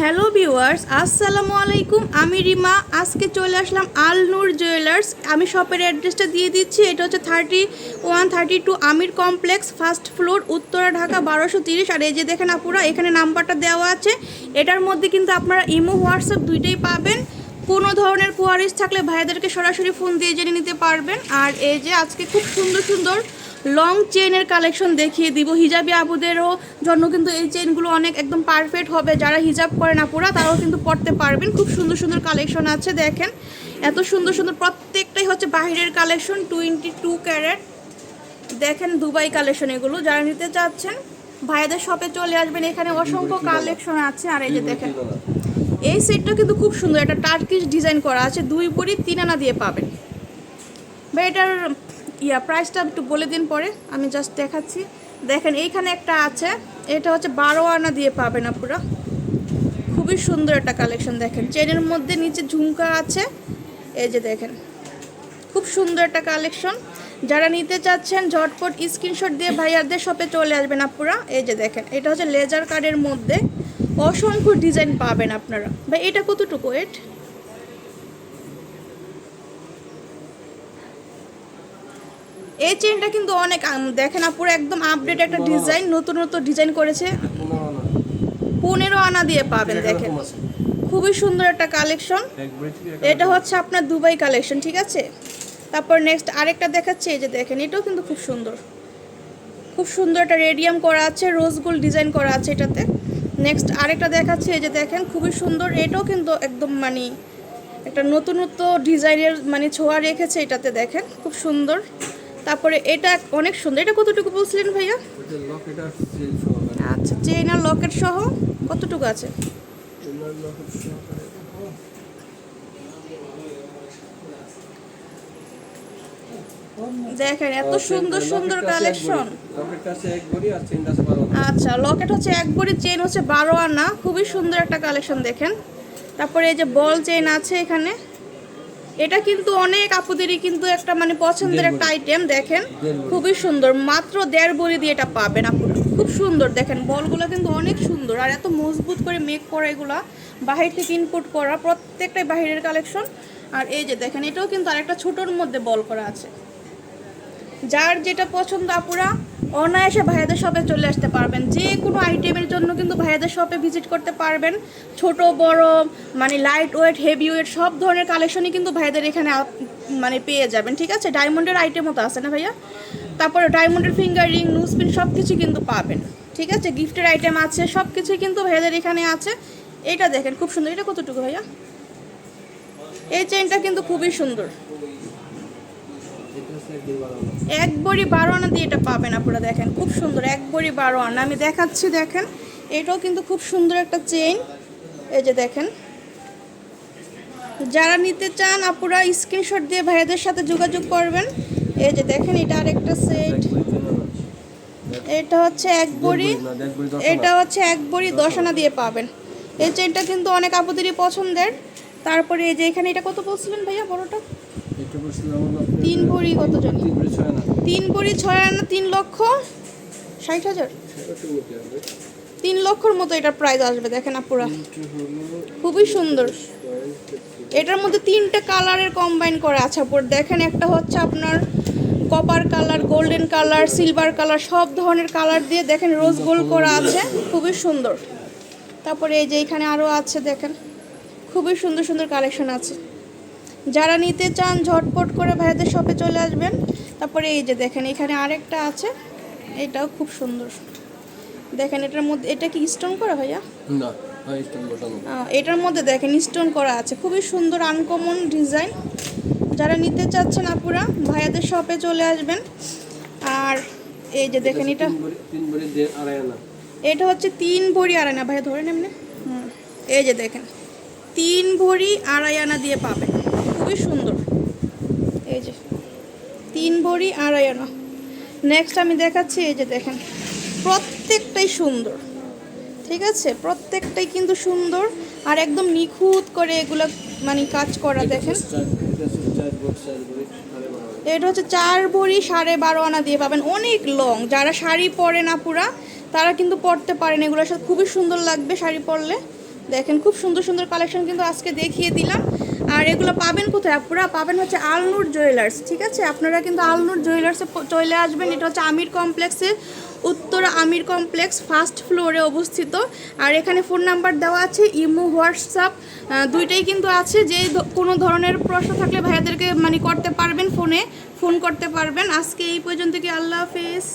Hello viewers, আসসালামু আলাইকুম। আমি রিমা, আজকে চলে আসলাম আল নূর জুয়েলার্স। আমি শপের অ্যাড্রেসটা দিয়ে দিচ্ছি, এটা হচ্ছে thirty one thirty two Amir complex, first floor, Uttara, Dhaka, বারোশো তিরিশ। আর এই যে দেখেন আপুরা, এখানে নাম্বারটা দেওয়া আছে। এটার মধ্যে কিন্তু আপনারা ইমো, হোয়াটসঅ্যাপ দুইটাই পাবেন। কোনো ধরনের কোয়ারিজ থাকলে ভাইয়াদেরকে সরাসরি ফোন দিয়ে জেনে নিতে পারবেন। আর এই যে আজকে খুব সুন্দর সুন্দর লং চেনের কালেকশন দেখিয়ে দিব। হিজাবি আপুদেরও জন্য কিন্তু এই চেনগুলো অনেক একদম পারফেক্ট হবে। যারা হিজাব করেন আপুরা তারাও কিন্তু পড়তে পারবেন। খুব সুন্দর সুন্দর কালেকশন আছে দেখেন। এত সুন্দর সুন্দর প্রত্যেকটাই হচ্ছে বাহিরের কালেকশন টোয়েন্টি টু ক্যারেট দেখেন দুবাই কালেকশন এগুলো যারা নিতে চাচ্ছেন ভাইয়াদের শপে চলে আসবেন। এখানে অসংখ্য কালেকশন আছে। আর এই যে দেখেন এই সেটটা কিন্তু খুব সুন্দর। একটা টার্কিশ ডিজাইন করা আছে। দুই পরি তিন আনা দিয়ে পাবেন। বা এটার ইয়া প্রাইসটা একটু বলে দিন পরে, আমি জাস্ট দেখাচ্ছি। দেখেন, এইখানে একটা আছে, এটা হচ্ছে বারো আনা দিয়ে পাবেন আপনারা খুবই সুন্দর একটা কালেকশন দেখেন। চেনের মধ্যে নিচে ঝুমকা আছে, এই যে দেখেন। খুব সুন্দর একটা কালেকশন যারা নিতে চাচ্ছেন, ঝটপট স্ক্রিনশট দিয়ে ভাইয়ারদের শপে চলে আসবেন আপনারা এই যে দেখেন, এটা হচ্ছে লেজার কার্ডের মধ্যে অসংখ্য ডিজাইন পাবেন আপনারা। ভাই, এটা কতটুকু এট এই চেনটা কিন্তু অনেক দেখেন আপুরা একদম আপডেট একটা ডিজাইন নতুন নতুন ডিজাইন করেছে। পনেরো আনা। দিয়ে পাবেন দেখেন। খুবই সুন্দর একটা কালেকশন এটা হচ্ছে আপনার দুবাই কালেকশন ঠিক আছে? তারপর নেক্সট আরেকটা দেখাচ্ছি এই যে দেখেন এটাও কিন্তু খুব সুন্দর। খুব সুন্দর একটা রেডিয়াম করা আছে রোজ গোল্ড ডিজাইন করা আছে এটাতে। নেক্সট আরেকটা দেখাচ্ছি এই যে দেখেন খুবই সুন্দর। এটাও কিন্তু একদম মানে একটা নতুনত্ব ডিজাইনের মানে ছোঁয়া রেখেছে এটাতে দেখেন খুব সুন্দর। তারপরে এটা অনেক সুন্দর। এটা কতটুকু বলছিলেন ভাইয়া? আচ্ছা চেইন আর লকেট সহ কতটুকু আছে? দেখেন এত সুন্দর সুন্দর কালেকশন। আচ্ছা লকেট হচ্ছে এক ভরি চেন হচ্ছে বারো আনা। খুবই সুন্দর একটা কালেকশন দেখেন। তারপরে এই যে বল চেন আছে এখানে। এটা কিন্তু অনেক আপুদেরই কিন্তু একটা মানে পছন্দের একটা আইটেম দেখেন খুবই সুন্দর। মাত্র দেড় বড়ি দিয়ে এটা পাবেন আপুরা খুব সুন্দর দেখেন বলগুলো কিন্তু অনেক সুন্দর। আর এত মজবুত করে মেক করা এগুলা বাহির থেকে ইনপুট করা প্রত্যেকটাই বাহিরের কালেকশন আর এই যে দেখেন এটাও কিন্তু আরেকটা ছোটোর মধ্যে বল করা আছে। যার যেটা পছন্দ আপুরা অনায়াসে ভাইয়াদের শপে চলে আসতে পারবেন। যে কোনো আইটেমের জন্য কিন্তু ভাইয়াদের শপে ভিজিট করতে পারবেন। ছোট, বড় মানে লাইট ওয়েট হেভি ওয়েট সব ধরনের কালেকশনই কিন্তু ভাইয়াদের এখানে মানে পেয়ে যাবেন, ঠিক আছে? ডায়মন্ডের আইটেমও তো আছে না ভাইয়া? তারপরে ডায়মন্ডের ফিঙ্গার রিং নুসপিন সব কিছু কিন্তু পাবেন, ঠিক আছে? গিফটের আইটেম আছে, সব কিছুই কিন্তু ভাইয়াদের এখানে আছে। এটা দেখেন, খুব সুন্দর। এটা কতটুকু ভাইয়া? এই চেনটা কিন্তু খুবই সুন্দর। এক বড়ি বারো আনা দিয়ে এটা পাবেন আপনারা দেখেন, খুব সুন্দর এক বড়ি বারো আনা। আমি দেখাচ্ছি, দেখেন, এটাও কিন্তু খুব সুন্দর একটা চেইন এই যে দেখেন, যারা নিতে চান আপুরা স্ক্রিনশট দিয়ে ভাইয়াদের সাথে যোগাযোগ করবেন। এই যে দেখেন, এটা আরেকটা সেট এটা হচ্ছে এক বড়ি, এটা হচ্ছে এক বড়ি দশ আনা দিয়ে পাবেন। এই চেনটা কিন্তু অনেক আপুদেরই পছন্দের। তারপরে এই যে এখানে এটা কত বলছিলেন ভাইয়া বড়টা? তিন ভরি কত জানি তিন ভরি ছয় আনা তিন লক্ষ ষাট হাজার? তিন লক্ষর মতো এটার প্রাইস আসবে দেখেন আপুরা। খুবই সুন্দর। এটার মধ্যে তিনটে কালারের কম্বাইন করা আছে আপুর। দেখেন একটা হচ্ছে আপনার copper colour golden colour silver colour সব ধরনের কালার দিয়ে দেখেন রোজ গোল্ড করা আছে। খুবই সুন্দর। তারপরে এই যে এখানে আরও আছে দেখেন। খুবই সুন্দর সুন্দর কালেকশন আছে। যারা নিতে চান ঝটপট করে ভাইয়াদের শপে চলে আসবেন। তারপরে এই যে দেখেন এখানে আরেকটা আছে। এটাও খুব সুন্দর। দেখেন এটার মধ্যে এটা কি স্টোন করা ভাইয়া? না হ্যাঁ এটার মধ্যে দেখেন স্টোন করা আছে। খুবই সুন্দর আনকমন ডিজাইন যারা নিতে চাচ্ছেন আপুরা ভাইয়াদের শপে চলে আসবেন। আর এই যে দেখেন এটা এটা হচ্ছে তিন ভরি আড়াই আনা। ভাইয়া ধরে নেমনে হুম। এই যে দেখেন তিন ভরি আড়াই আনা দিয়ে পাবেন। খুবই সুন্দর। এই যে তিন ভরি আড়াই আনা। নেক্সট আমি দেখাচ্ছি এই যে দেখেন প্রত্যেকটাই সুন্দর। ঠিক আছে? প্রত্যেকটাই কিন্তু সুন্দর আর একদম নিখুঁত করে এগুলো মানে কাজ করা দেখেন। এটা হচ্ছে চার ভরি, সাড়ে বারো আনা। দিয়ে পাবেন। অনেক লং। যারা শাড়ি পরে না পুরা তারা কিন্তু পরতে পারেন। এগুলোর সাথে খুবই সুন্দর লাগবে শাড়ি পরলে। দেখেন খুব সুন্দর সুন্দর কালেকশন কিন্তু আজকে দেখিয়ে দিলাম। আর এগুলো পাবেন কোথায়? আপনারা পাবেন হচ্ছে আলনুর জুয়েলার্স, ঠিক আছে? আপনারা কিন্তু আলনুর জুয়েলার্সে চলে আসবেন। এটা হচ্ছে আমির কমপ্লেক্সে উত্তর আমির কমপ্লেক্স ফার্স্ট ফ্লোরে অবস্থিত। আর এখানে ফোন নাম্বার দেওয়া আছে, ইমো, হোয়াটসঅ্যাপ দুইটাই কিন্তু আছে। যে কোনো ধরনের প্রশ্ন থাকলে ভাইয়াদেরকে মানে করতে পারবেন ফোনে ফোন করতে পারবেন। আজকে এই পর্যন্ত কি আল্লাহ হাফেজ?